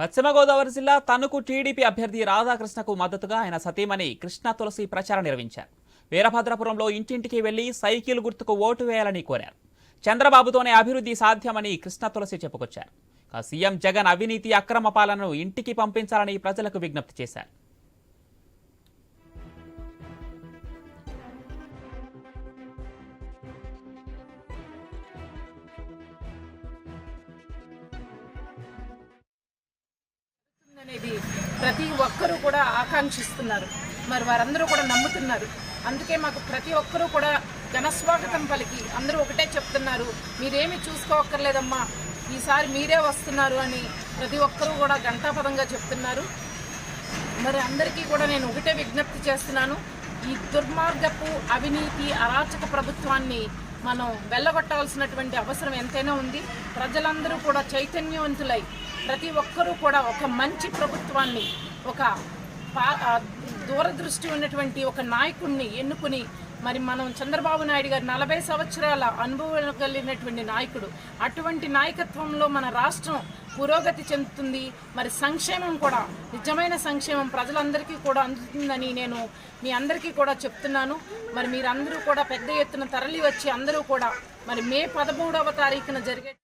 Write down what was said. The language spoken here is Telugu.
పశ్చిమ గోదావరి జిల్లా తణుకు టీడీపీ అభ్యర్థి రాధాకృష్ణకు మద్దతుగా ఆయన సతీమణి కృష్ణ తులసి ప్రచారం నిర్వహించారు. వీరభద్రపురంలో ఇంటింటికి వెళ్ళి సైకిల్ గుర్తుకు ఓటు వేయాలని కోరారు. చంద్రబాబుతోనే అభివృద్ధి సాధ్యమని కృష్ణ తులసి చెప్పుకొచ్చారు. సీఎం జగన్ అవినీతి అక్రమ పాలనను ఇంటికి పంపించాలని ప్రజలకు విజ్ఞప్తి చేశారు. ప్రతి ఒక్కరూ కూడా ఆకాంక్షిస్తున్నారు. మరి వారందరూ కూడా నమ్ముతున్నారు. అందుకే మాకు ప్రతి ఒక్కరూ కూడా ఘనస్వాగతం పలికి అందరూ ఒకటే చెప్తున్నారు. మీరేమి చూసుకోవక్కర్లేదమ్మా ఈసారి మీరే వస్తున్నారు అని ప్రతి ఒక్కరూ కూడా ఘంటాపదంగా చెప్తున్నారు. మరి అందరికీ కూడా నేను ఒకటే విజ్ఞప్తి చేస్తున్నాను. ఈ దుర్మార్గపు అవినీతి అరాచక ప్రభుత్వాన్ని మనం వెళ్ళగొట్టాల్సినటువంటి అవసరం ఎంతైనా ఉంది. ప్రజలందరూ కూడా చైతన్యవంతులై ప్రతి ఒక్కరూ కూడా ఒక మంచి ప్రభుత్వాన్ని ఒక పా- దూరదృష్టి ఉన్నటువంటి ఒక నాయకుడిని ఎన్నుకుని మరి మనం చంద్రబాబు నాయుడు గారు నలభై సంవత్సరాల అనుభవం కలిగినటువంటి నాయకుడు. అటువంటి నాయకత్వంలో మన రాష్ట్రం పురోగతి చెందుతుంది. మరి సంక్షేమం కూడా నిజమైన సంక్షేమం ప్రజలందరికీ కూడా అందుతుందని నేను మీ అందరికీ కూడా చెప్తున్నాను. మరి మీరందరూ కూడా పెద్ద ఎత్తున తరలి వచ్చి అందరూ కూడా మరి మే పదమూడవ తారీఖున జరిగే